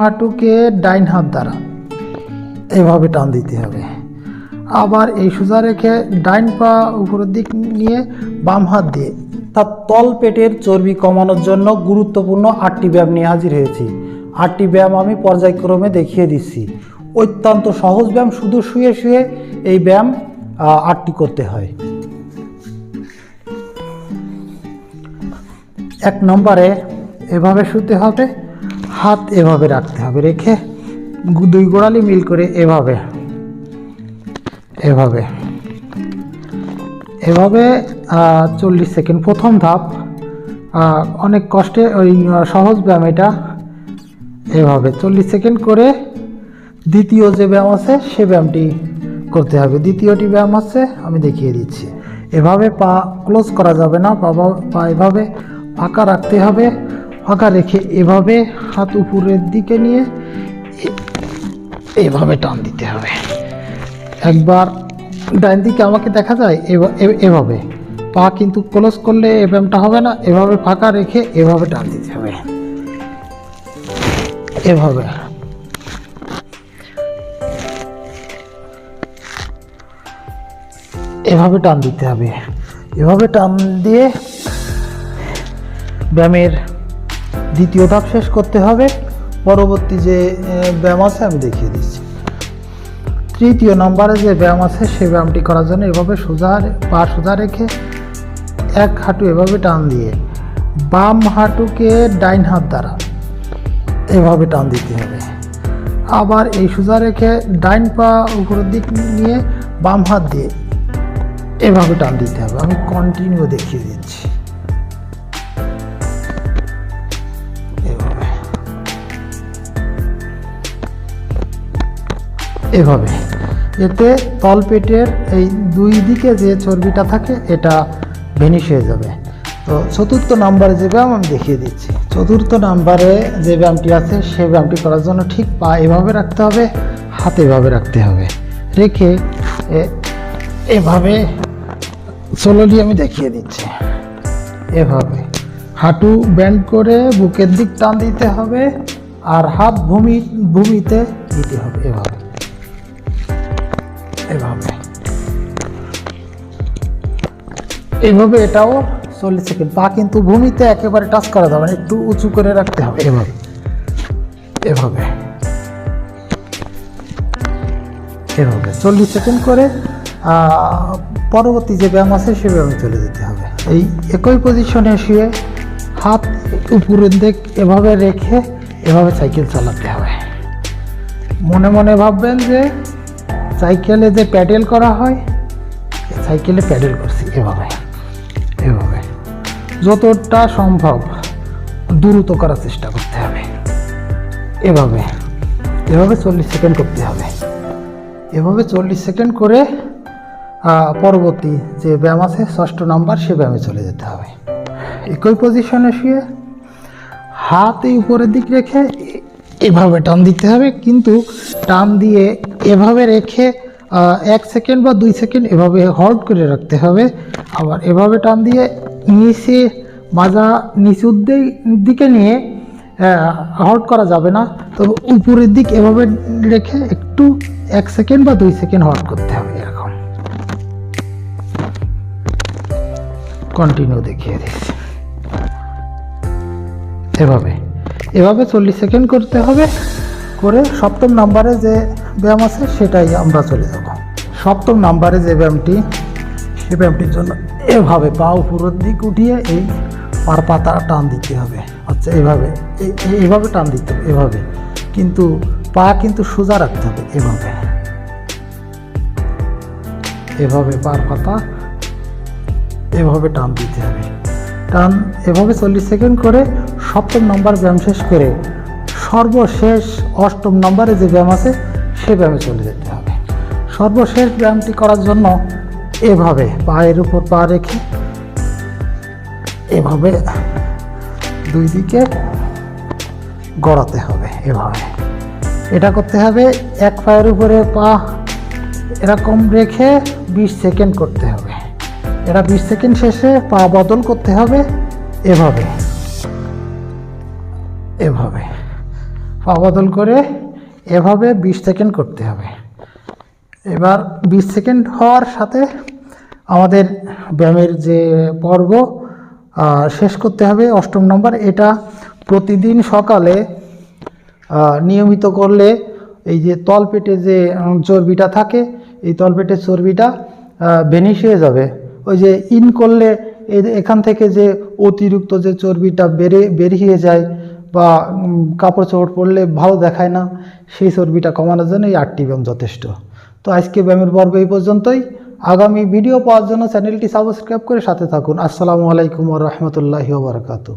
হাঁটুকে ডাইন হাত দ্বারা। এভাবে টান দিতে হবে। আবার এই সোজা রেখে ডাইন পা উপরের দিক নিয়ে বাম হাত দিয়ে তার তল পেটের চর্বি কমানোর জন্য গুরুত্বপূর্ণ আটটি ব্যায়াম নিয়ে হাজির হয়েছি। আটটি ব্যায়াম আমি পর্যায়ক্রমে দেখিয়ে দিচ্ছি। অত্যন্ত সহজ ব্যায়াম, শুধু শুয়ে শুয়ে এই ব্যায়াম আটটি করতে হয়। এক নম্বরে এভাবে শুতে হবে। হাত এভাবে রাখতে হবে, রেখে দুই গোড়ালি মিল করে এভাবে এভাবে এভাবে চল্লিশ সেকেন্ড। প্রথম ধাপ অনেক কষ্টে ওই সহজ ব্যায়াম এটা, এভাবে। চল্লিশ সেকেন্ড করে দ্বিতীয় যে ব্যায়াম আছে, সে ব্যায়ামটি করতে হবে। দ্বিতীয়টি ব্যায়াম আছে, আমি দেখিয়ে দিচ্ছি। এভাবে পা ক্লোজ করা যাবে না পা পা এভাবে ফাঁকা রাখতে হবে। ফাঁকা রেখে এভাবে হাত উপরের দিকে নিয়ে এভাবে টান দিতে হবে। একবার ডান দিকে আমাকে দেখা যায়, এভা- এভাবে। পা কিন্তু ক্লোজ করলে ব্যায়ামটা হবে না, এভাবে ফাঁকা রেখে এভাবে টান দিতে হবে। এভাবে। এভাবে টান দিতে হবে। এভাবে টান দিয়ে ব্যায়ামের দ্বিতীয় ধাপ শেষ করতে হবে। পরবর্তী যে ব্যায়াম আছে, আমি দেখিয়ে দিচ্ছি। তৃতীয় নম্বরে যে ব্যায়াম আছে সেই ব্যায়ামটি করার জন্য এভাবে সোজা পা সোজা রেখে এক হাঁটু এভাবে টান দিয়ে, বাম হাঁটুকে ডাইন হাত দ্বারা এভাবে টান দিতে হবে। আবার এই সোজা রেখে ডাইন পা উপরের দিক নিয়ে বাম হাত দিয়ে এভাবে টান দিতে হবে। আমি কন্টিনিউ দেখিয়ে দিচ্ছি। এভাবে। এতে তলপেটের এই দুই দিকে যে চর্বিটা থাকে, এটা ভেনিশ হয়ে যাবে। তো চতুর্থ নাম্বারে যে ব্যায়াম আমি দেখিয়ে দিচ্ছি। চতুর্থ নাম্বারে যে ব্যায়ামটি আছে সেই ব্যায়ামটি করার জন্য ঠিক পা এভাবে রাখতে হবে, হাত এভাবে রাখতে হবে। রেখে এভাবে সোলোলি আমি দেখিয়ে দিচ্ছি। এভাবে। হাঁটু ব্যান্ড করে বুকের দিক টান দিতে হবে, আর হাত ভূমি, ভূমিতে দিতে হবে এভাবে। এভাবে। এইভাবে এটাও চল্লিশ সেকেন্ড। পা কিন্তু ভূমিতে একেবারে টাচ করা যাবে না একটু উঁচু করে রাখতে হবে। এভাবে। এভাবে। এভাবে। চল্লিশ সেকেন্ড করে পরবর্তী যে ব্যায়াম আছে সে ব্যায়ামে চলে যেতে হবে। এই একই পজিশনে শুয়ে হাত উপরের দিক এভাবে রেখে এভাবে সাইকেল চালাতে হবে। মনে মনে ভাববেন যে সাইকেলে যে প্যাডেল করা হয় সাইকেলে প্যাডেল করছি, এভাবে এভাবে। যতটা সম্ভব দ্রুত করার চেষ্টা করতে হবে। এভাবে এভাবে চল্লিশ সেকেন্ড করতে হবে। এভাবে চল্লিশ সেকেন্ড করে পরবর্তী যে ব্যায়াম আছে, ষষ্ঠ নাম্বার, সে ব্যায়ামে চলে যেতে হবে। একই পজিশনে শুয়ে হাত এই উপরের দিক রেখে এভাবে টান দিতে হবে, কিন্তু টান দিয়ে এভাবে রেখে এক সেকেন্ড বা দুই সেকেন্ড এভাবে হল্ড করে রাখতে হবে। আবার এভাবে টান দিয়ে নিচে মাজা নিচুর দিকে নিয়ে হল্ড করা যাবে না। তবে উপরের দিক এভাবে রেখে একটু এক সেকেন্ড বা দুই সেকেন্ড হল্ড করতে হবে এরকম। কন্টিনিউ দেখিয়ে দিচ্ছি। এভাবে। এভাবে চল্লিশ সেকেন্ড করতে হবে। করে সপ্তম নাম্বারে যে ব্যায়াম আছে, সেটাই আমরা চলে যাব। সপ্তম নাম্বারে যে ব্যায়ামটি, সে ব্যায়ামটির জন্য এভাবে পা উপরের দিক উঠিয়ে এই পার পাতা টান দিতে হবে। আচ্ছা এভাবে এই- এই- এইভাবে টান দিতে হবে, এভাবে। কিন্তু পা কিন্তু সোজা রাখতে হবে, এভাবে। এভাবে পার পাতা এভাবে টান দিতে হবে। টান এভাবে চল্লিশ সেকেন্ড করে সপ্তম নম্বর ব্যায়াম শেষ করে সর্বশেষ অষ্টম নম্বরে যে ব্যায়াম আছে সে ব্যায়ামে চলে যেতে হবে। সর্বশেষ ব্যায়ামটি করার জন্য এভাবে পায়ের উপর পা রেখে, এভাবে দুই দিকে গড়াতে হবে, এভাবে। এটা করতে হবে, এক পায়ের উপরে পা এরকম রেখে বিশ সেকেন্ড করতে হবে। এটা বিশ সেকেন্ড শেষে পা বদল করতে হবে, এভাবে এভাবে। পা বদল করে এভাবে বিশ সেকেন্ড করতে হবে। এবার বিশ সেকেন্ড হওয়ার সাথে আমাদের ব্যায়ামের যে পর্ব শেষ করতে হবে। অষ্টম নম্বর, এটা প্রতিদিন সকালে নিয়মিত করলে এই যে তলপেটে যে চর্বিটা থাকে, এই তলপেটের চর্বিটা বেনিশ হয়ে যাবে। ওই যে ইন করলে এখান থেকে যে অতিরিক্ত যে চর্বিটা বেড়ে, বেরিয়ে যায় বা কাপড় চোপড় পরলে ভালো দেখায় না, সেই চর্বিটা কমানোর জন্য এই আটটি ব্যায়াম যথেষ্ট। তো আজকে ব্যায়ামের পর্ব এই পর্যন্তই। আগামী ভিডিও পাওয়ার জন্য চ্যানেলটি সাবস্ক্রাইব করে সাথে থাকুন। আসসালামু আলাইকুম রহমতুল্লাহি বারকাতু